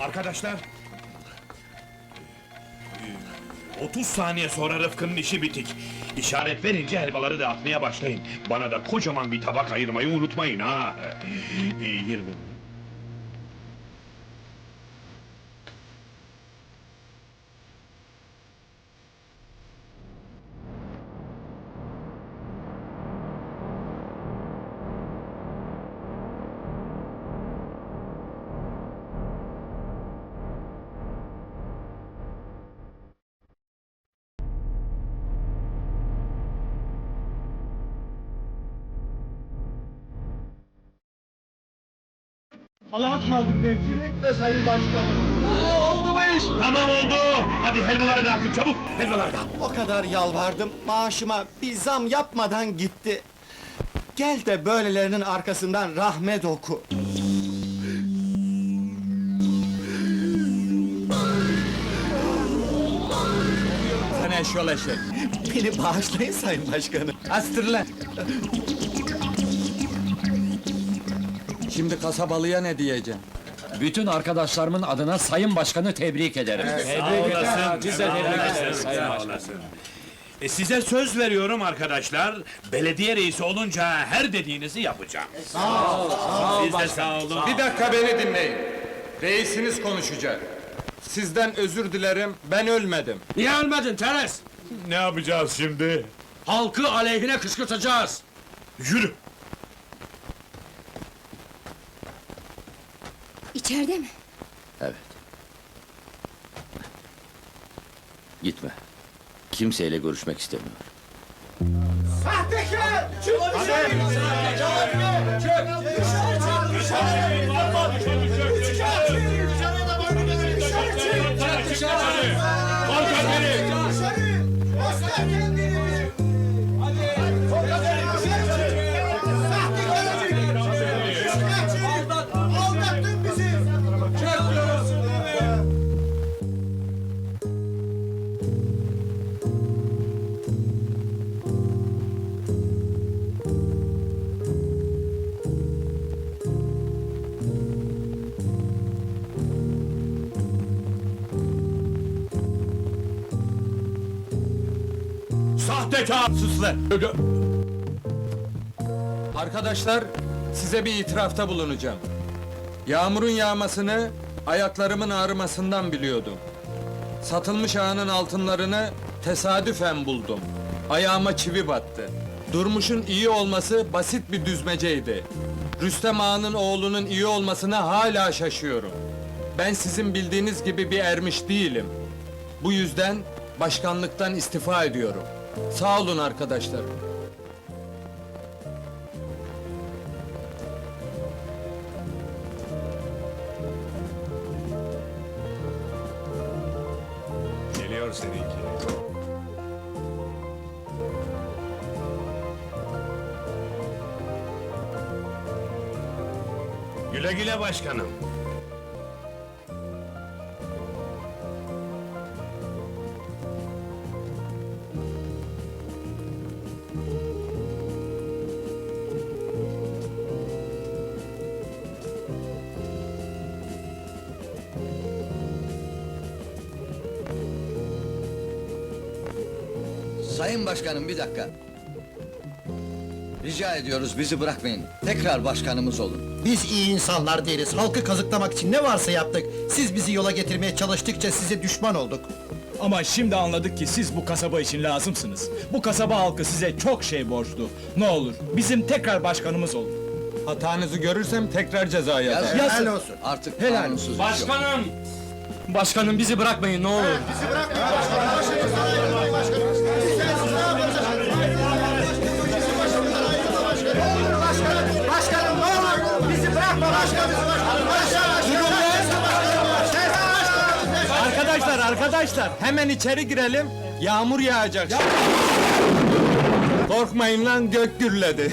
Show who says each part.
Speaker 1: Arkadaşlar... 30 saniye sonra Rıfkı'nın işi bitik. İşaret verince helvaları dağıtmaya başlayın. Bana da kocaman bir tabak ayırmayı unutmayın ha. 20. Tamam oldu. Hadi helvaları dağıtın çabuk. Helvaları dağıt.
Speaker 2: O kadar yalvardım, maaşıma bir zam yapmadan gitti. Gel de böylelerinin arkasından rahmet oku.
Speaker 3: Sen eşyol eşek.
Speaker 2: Beni bağışlayın sayın başkanım.
Speaker 3: Astır lan! Şimdi kasabalıya ne diyeceğim?
Speaker 4: Bütün arkadaşlarımın adına Sayın Başkanı tebrik ederim.
Speaker 1: Tebrik olasın. Biz de tebrik ederiz. Sağ olasın. E, size söz veriyorum arkadaşlar. Belediye reisi olunca her dediğinizi yapacağım. Sağ ol. Siz de sağ olun.
Speaker 3: Bir dakika beni dinleyin. Reisiniz konuşacak. Sizden özür dilerim, ben ölmedim.
Speaker 4: Niye ölmedin Teres?
Speaker 1: Ne yapacağız şimdi?
Speaker 4: Halkı aleyhine kışkırtacağız.
Speaker 1: Yürü.
Speaker 5: İçeride mi?
Speaker 6: Evet. Gitme. Kimseyle görüşmek istemiyor.
Speaker 7: Aldattın
Speaker 1: Sahtekar!
Speaker 3: Sus lan! Arkadaşlar, size bir itirafta bulunacağım. Yağmurun yağmasını, ayaklarımın ağrımasından biliyordum. Satılmış ağanın altınlarını tesadüfen buldum. Ayağıma çivi battı. Durmuş'un iyi olması basit bir düzmeceydi. Rüstem ağanın oğlunun iyi olmasına hala şaşıyorum. Ben sizin bildiğiniz gibi bir ermiş değilim. Bu yüzden başkanlıktan istifa ediyorum. Sağ olun arkadaşlar.
Speaker 1: Geliyor seninki. Güle güle başkanım.
Speaker 8: Sayın Başkanım bir dakika. Rica ediyoruz bizi bırakmayın. Tekrar başkanımız olun.
Speaker 2: Biz iyi insanlar değiliz. Halkı kazıklamak için ne varsa yaptık. Siz bizi yola getirmeye çalıştıkça size düşman olduk.
Speaker 9: Ama şimdi anladık ki siz bu kasaba için lazımsınız. Bu kasaba halkı size çok şey borçlu. Ne olur bizim tekrar başkanımız olun.
Speaker 3: Hatanızı görürsem tekrar ceza yazarım.
Speaker 8: Yazın.
Speaker 2: Helal olsun.
Speaker 8: Artık
Speaker 2: Helal.
Speaker 8: kanunsuz iş yok.
Speaker 4: Başkanım! Başkanım bizi bırakmayın ne olur.
Speaker 7: Başkanım ne
Speaker 3: Arkadaşlar, hemen içeri girelim. Yağmur yağacak. Korkmayın lan gök gürledi.